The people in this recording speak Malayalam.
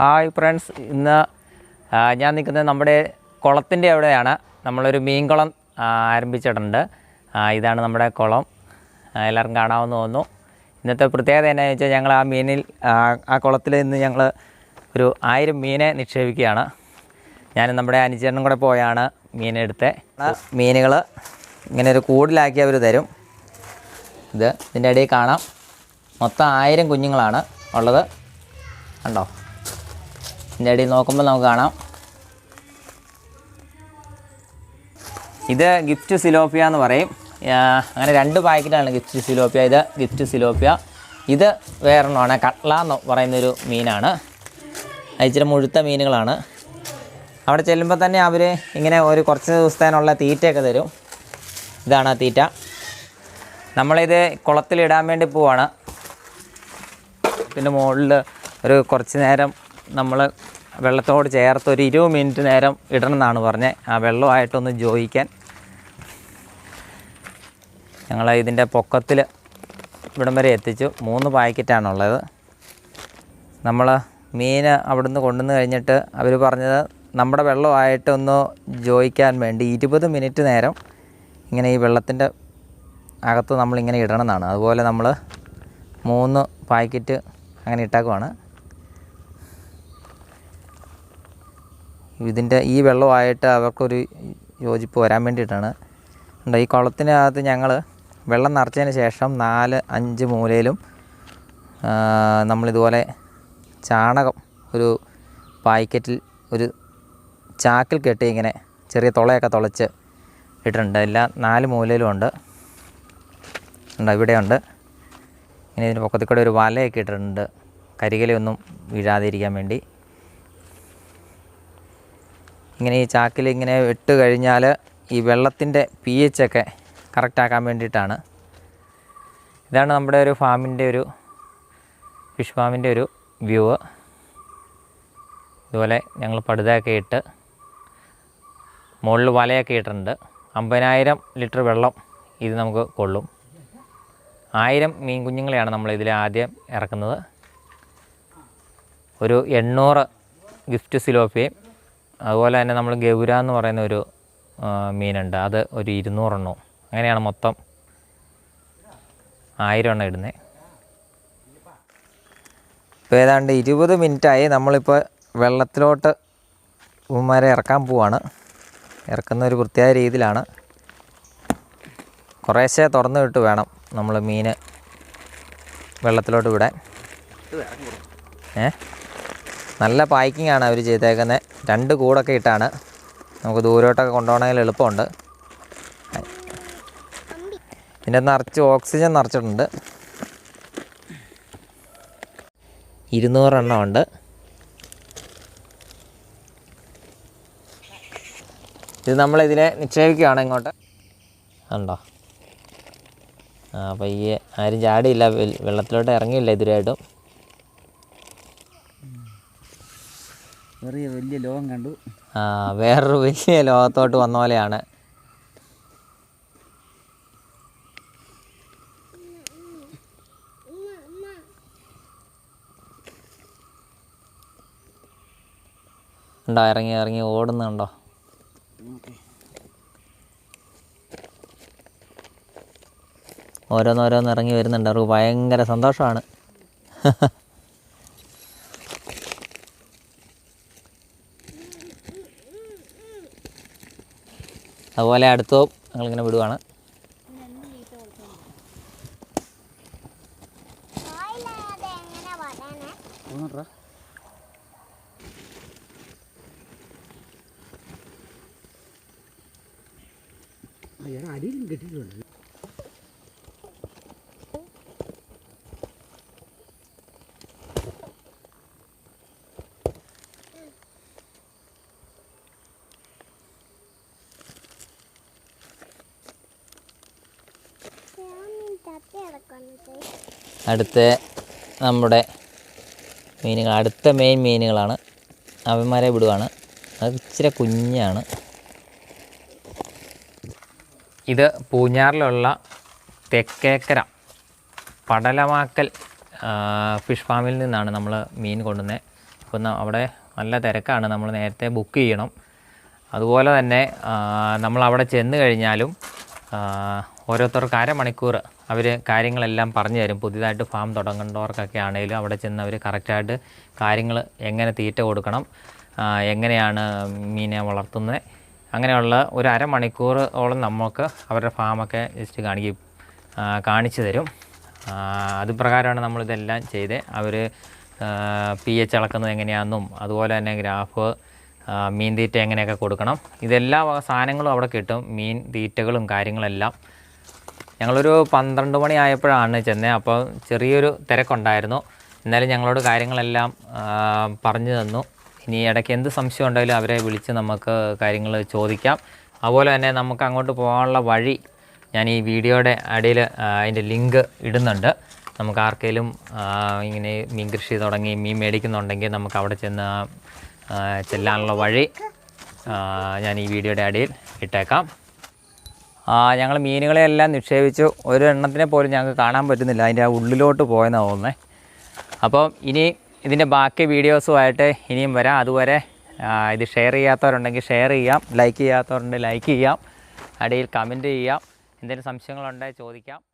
ഹായ് ഫ്രണ്ട്സ് ഇന്ന് ഞാൻ നിൽക്കുന്നത് നമ്മുടെ കുളത്തിന്റെ അവിടെയാണ്. നമ്മളൊരു മീൻകുളം ആരംഭിച്ചിട്ടുണ്ട്. ഇതാണ് നമ്മുടെ കുളം. എല്ലാവർക്കും കാണാമെന്ന് തോന്നുന്നു. ഇന്നത്തെ പ്രത്യേകത എന്നാന്ന് വെച്ചാൽ ഞങ്ങൾ ആ മീനിൽ ആ, കുളത്തിൽ നിന്ന് ഞങ്ങൾ ഒരു ആയിരം മീനെ നിക്ഷേപിക്കുകയാണ്. ഞാൻ നമ്മുടെ അനുചരണം കൂടെ പോയാണ് മീനെടുത്തത് മീനുകൾ ഇങ്ങനെ ഒരു കൂടിലാക്കി അവർ തരും. ഇത് ഇതിന്റെ ഇടയിൽ കാണാം. മൊത്തം ആയിരം കുഞ്ഞുങ്ങളാണ് ഉള്ളത്. കണ്ടോ? ഇതിന്റെ ഇടയിൽ നോക്കുമ്പോൾ നമുക്ക് കാണാം. ഇത് ഗിഫ്റ്റ് സിലോപ്പിയ എന്ന് പറയും. അങ്ങനെ രണ്ട് പാക്കറ്റാണ് ഗിഫ്റ്റ് സിലോപ്പിയ. ഇത് ഗിഫ്റ്റ് സിലോപ്പിയ. ഇത് വേറൊരെണ്ണമാണ് കട്ട്ല എന്ന് പറയുന്നൊരു മീനാണ്. ഇച്ചിരി മുഴുത്ത മീനുകളാണ്. അവിടെ ചെല്ലുമ്പോൾ തന്നെ അവർ ഇങ്ങനെ ഒരു കുറച്ച് ദിവസത്തേനുള്ള തീറ്റയൊക്കെ തരും. ഇതാണ് ആ തീറ്റ. നമ്മളിത് കുളത്തിലിടാൻ വേണ്ടി പോവാണ്. പിന്നെ മുകളിൽ ഒരു കുറച്ച് നേരം നമ്മൾ വെള്ളത്തോട് ചേർത്ത് ഒരു ഇരുപത് മിനിറ്റ് നേരം ഇടണം എന്നാണ് പറഞ്ഞത് ആ വെള്ളമായിട്ടൊന്ന് ജോയിക്കാൻ ഞങ്ങൾ ഇതിന്റെ പൊക്കത്തിൽ ഇവിടം വരെ എത്തിച്ചു. മൂന്ന് പാക്കറ്റാണുള്ളത് നമ്മൾ മീൻ അവിടുന്ന് കൊണ്ടുവന്ന് കഴിഞ്ഞിട്ട് അവർ പറഞ്ഞത് നമ്മുടെ വെള്ളമായിട്ടൊന്ന് ജോയിക്കാൻ വേണ്ടി ഇരുപത് മിനിറ്റ് നേരം ഇങ്ങനെ ഈ വെള്ളത്തിന്റെ അകത്ത് നമ്മളിങ്ങനെ ഇടണം എന്നാണ് അതുപോലെ നമ്മൾ മൂന്ന് പാക്കറ്റ് അങ്ങനെ ഇട്ടേക്കുവാണ്. ഇതിന്റെ ഈ വെള്ളമായിട്ട് അവർക്കൊരു യോജിപ്പ് വരാൻ വേണ്ടിയിട്ടാണ്. ഉണ്ട് ഈ കുളത്തിനകത്ത് ഞങ്ങൾ വെള്ളം നിറച്ചതിന് ശേഷം നാല് അഞ്ച് മൂലയിലും നമ്മളിതുപോലെ ചാണകം ഒരു പായ്ക്കറ്റിൽ ഒരു ചാക്കിൽ കെട്ടി ഇങ്ങനെ ചെറിയ തുളയൊക്കെ തുളച്ച് ഇട്ടിട്ടുണ്ട്. എല്ലാം നാല് മൂലയിലും ഉണ്ട്. ഉണ്ട് ഇവിടെയുണ്ട്. ഇങ്ങനെ ഇതിന്റെ പൊക്കത്തിൽ കൂടെ ഒരു വലയൊക്കെ ഇട്ടിട്ടുണ്ട്. കരികലയൊന്നും വീഴാതിരിക്കാൻ വേണ്ടി. ഇങ്ങനെ ഈ ചാക്കിൽ ഇങ്ങനെ ഇട്ട് കഴിഞ്ഞാൽ ഈ വെള്ളത്തിന്റെ പി എച്ച് ഒക്കെ കറക്റ്റാക്കാൻ വേണ്ടിയിട്ടാണ്. ഇതാണ് നമ്മുടെ ഒരു ഫാമിന്റെ ഒരു ഫിഷ് ഫാമിന്റെ ഒരു വ്യൂ ഇതുപോലെ ഞങ്ങൾ പടുതയൊക്കെ ഇട്ട് മുകളിൽ വലയൊക്കെ ഇട്ടിട്ടുണ്ട്. അമ്പതിനായിരം ലിറ്റർ വെള്ളം ഇത് നമുക്ക് കൊള്ളും. ആയിരം മീൻ കുഞ്ഞുങ്ങളെയാണ് നമ്മൾ ഇതിൽ ആദ്യം ഇറക്കുന്നത്. ഒരു എണ്ണൂറ് ഗിഫ്റ്റ് സിലോപ്പിയും അതുപോലെ തന്നെ നമ്മൾ ഗൗര എന്ന് പറയുന്ന ഒരു മീനുണ്ട്. അത് ഒരു ഇരുന്നൂറെണ്ണവും അങ്ങനെയാണ് മൊത്തം ആയിരം എണ്ണം ഇടുന്നത് ഇപ്പോൾ ഏതാണ്ട് ഇരുപത് മിനിറ്റായി നമ്മളിപ്പോൾ വെള്ളത്തിലോട്ട് ഉമ്മരെ ഇറക്കാൻ പോവാണ്. ഇറക്കുന്ന ഒരു പ്രത്യേക രീതിയിലാണ്. കുറേശ്ശെ തുറന്നു വിട്ട് വേണം നമ്മൾ മീൻ വെള്ളത്തിലോട്ട് വിടാൻ. ഏ? നല്ല പാക്കിംഗ് ആണ് അവർ ചെയ്തേക്കുന്നത് രണ്ട് കൂടൊക്കെ ഇട്ടാണ്. നമുക്ക് ദൂരോട്ടൊക്കെ കൊണ്ടുപോകണമെങ്കിൽ എളുപ്പമുണ്ട്. പിന്നെ നിറച്ച് ഓക്സിജൻ നിറച്ചിട്ടുണ്ട്. ഇരുന്നൂറെണ്ണം ഉണ്ട്. ഇത് നമ്മളിതിനെ നിക്ഷേപിക്കുകയാണ് ഇങ്ങോട്ട്. ഉണ്ടോ ആ പയ്യെ ആരും ചാടിയില്ല. വെള്ളത്തിലോട്ട് ഇറങ്ങിയില്ല ഇതുവരെയായിട്ടും. ചെറിയ വലിയ ലോകം കണ്ടു. ആ വേറൊരു വലിയ ലോകത്തോട്ട് വന്ന പോലെയാണ്. ഉണ്ടോ? ഇറങ്ങി ഇറങ്ങി ഓടുന്നുണ്ടോ? ഓരോന്നോരോന്ന് ഇറങ്ങി വരുന്നുണ്ട്. അവർക്ക് ഭയങ്കര സന്തോഷമാണ്. അതുപോലെ അടുത്തവും ഞങ്ങളിങ്ങനെ വിടുവാണ്. അടിയിലും കെട്ടിയിട്ടുണ്ട്. അടുത്ത നമ്മുടെ മീനുകൾ അടുത്ത മെയിൻ മീനുകളാണ് അവന്മാരെ വിടുവാണ്. അത് ഇച്ചിരി കുഞ്ഞാണ്. ഇത് പൂഞ്ഞാറിലുള്ള തെക്കേക്കര പടലമാക്കൽ ഫിഷ് ഫാമിൽ നിന്നാണ് നമ്മൾ മീൻ കൊണ്ടുവന്നത് അപ്പം അവിടെ നല്ല തിരക്കാണ്. നമ്മൾ നേരത്തെ ബുക്ക് ചെയ്യണം. അതുപോലെ തന്നെ നമ്മൾ അവിടെ ചെന്ന് കഴിഞ്ഞാലും ഓരോരുത്തർക്ക് അരമണിക്കൂർ അവർ കാര്യങ്ങളെല്ലാം പറഞ്ഞു തരും. പുതിയതായിട്ട് ഫാം തുടങ്ങേണ്ടവർക്കൊക്കെ ആണെങ്കിലും അവിടെ ചെന്ന് അവർ കറക്റ്റായിട്ട് കാര്യങ്ങൾ എങ്ങനെ തീറ്റ കൊടുക്കണം എങ്ങനെയാണ് മീനെ വളർത്തുന്നത് അങ്ങനെയുള്ള ഒരു അരമണിക്കൂറോളം നമുക്ക് അവരുടെ ഫാമൊക്കെ ജസ്റ്റ് കാണിക്കും കാണിച്ചു തരും. അതുപ്രകാരമാണ് അത് പ്രകാരമാണ് നമ്മളിതെല്ലാം ചെയ്ത് അവർ പി എച്ച് അളക്കുന്നത് എങ്ങനെയാണെന്നും അതുപോലെ തന്നെ ഗ്രാഫ് മീൻ തീറ്റ എങ്ങനെയൊക്കെ കൊടുക്കണം. ഇതെല്ലാ സാധനങ്ങളും അവിടെ കിട്ടും. മീൻ തീറ്റകളും കാര്യങ്ങളെല്ലാം. ഞങ്ങളൊരു പന്ത്രണ്ട് മണി ആയപ്പോഴാണ് ചെന്നത് അപ്പോൾ ചെറിയൊരു തിരക്കുണ്ടായിരുന്നു. എന്നാലും ഞങ്ങളോട് കാര്യങ്ങളെല്ലാം പറഞ്ഞു തന്നു. ഇനി ഇടയ്ക്ക് എന്ത് സംശയം ഉണ്ടെങ്കിലും അവരെ വിളിച്ച് നമുക്ക് കാര്യങ്ങൾ ചോദിക്കാം. അതുപോലെ തന്നെ നമുക്ക് അങ്ങോട്ട് പോകാനുള്ള വഴി ഞാൻ ഈ വീഡിയോയുടെ അടിയിൽ അതിന്റെ ലിങ്ക് ഇടുന്നുണ്ട്. നമുക്ക് ആർക്കെങ്കിലും ഇങ്ങനെ മീൻ കൃഷി തുടങ്ങി മീൻ മേടിക്കുന്നുണ്ടെങ്കിൽ നമുക്ക് അവിടെ ചെന്ന് ചെല്ലാനുള്ള വഴി ഞാൻ ഈ വീഡിയോയുടെ അടിയിൽ ഇട്ടേക്കാം. ഞങ്ങൾ മീനുകളെയെല്ലാം നിക്ഷേപിച്ചു. ഒരു എണ്ണത്തിനെ പോലും ഞങ്ങൾക്ക് കാണാൻ പറ്റുന്നില്ല. അതിന്റെ ആ ഉള്ളിലോട്ട് പോയെന്നാണ് തോന്നുന്നത് അപ്പോൾ ഇനി ഇതിന്റെ ബാക്കി വീഡിയോസുമായിട്ട് ഇനിയും വരാം. അതുവരെ ഇത് ഷെയർ ചെയ്യാത്തവരുണ്ടെങ്കിൽ ഷെയർ ചെയ്യാം. ലൈക്ക് ചെയ്യാത്തവരുണ്ടെങ്കിൽ ലൈക്ക് ചെയ്യാം. അടിയിൽ കമന്റ് ചെയ്യാം. എന്തെങ്കിലും സംശയങ്ങളുണ്ടെങ്കിൽ ചോദിക്കാം.